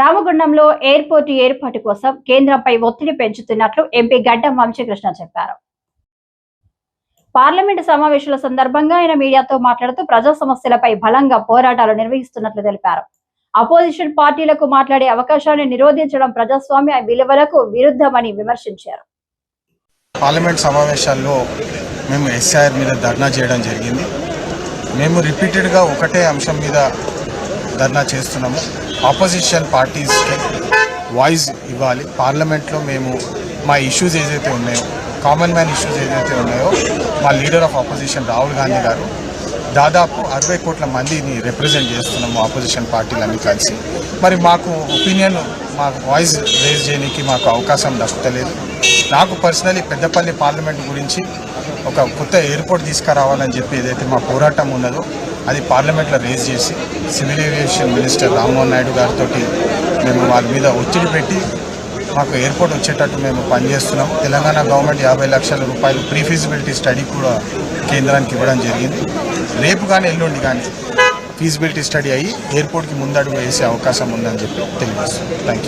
రామగుండంలో airport ఏర్పాటు కోసం కేంద్రంపై ఒత్తిడి పెంచుతున్నట్లు ఎంపీ గడ్డం వంశీకృష్ణ చెప్పారు. పార్లమెంటు సమావేశాల సందర్భంగా ఆయన మీడియాతో మాట్లాడుతూ ప్రజా సమస్యలపై బలంగా పోరాటాలు నిర్వహిస్తున్నట్లు తెలిపారు. అపోజిషన్ పార్టీలకు మాట్లాడే అవకాశాన్ని నిరోధించడం ప్రజాస్వామ్య విలువలకు విరుద్ధమని విమర్శించారు. పార్లమెంట్ సమావేశాల్లో మేము ఎస్ఐఆర్ మీద ధర్నా చేయడం జరిగింది. మేము రిపీటెడ్గా ఒకటే అంశం మీద ధర్నా చేస్తున్నాము. ఆపోజిషన్ పార్టీస్కి వాయిస్ ఇవ్వాలి. పార్లమెంట్లో మేము మా ఇష్యూస్ ఏదైతే ఉన్నాయో కామన్ మ్యాన్ ఇష్యూస్ ఏదైతే ఉన్నాయో మా leader of opposition Rahul Gandhi గారు దాదాపు అరవై కోట్ల మందిని రిప్రజెంట్ చేస్తున్నాము ఆపోజిషన్ పార్టీలన్నీ కలిసి. మరి మాకు ఒపీనియన్ మా వాయిస్ రేజ్ చేయడానికి మాకు అవకాశం దక్కుతలేదు. నాకు పర్సనలీ పెద్దపల్లి పార్లమెంట్ గురించి ఒక కొత్త ఎయిర్పోర్ట్ తీసుకురావాలని చెప్పి ఏదైతే మా పోరాటం ఉన్నదో అది పార్లమెంట్లో రేజ్ చేసి civil aviation minister Rammohan Naidu గారితో మేము వాళ్ళ మీద ఒత్తిడి పెట్టి మాకు ఎయిర్పోర్ట్ వచ్చేటట్టు మేము పనిచేస్తున్నాం. తెలంగాణ గవర్నమెంట్ యాభై లక్షల రూపాయలు ప్రీ ఫీజిబిలిటీ స్టడీ కూడా కేంద్రానికి ఇవ్వడం జరిగింది. రేపు కానీ ఎల్లుండి కానీ ఫీజిబిలిటీ స్టడీ అయ్యి ఎయిర్పోర్ట్కి ముందడుగు వేసే అవకాశం ఉందని చెప్పి తెలియజేస్తున్నాం. Thank you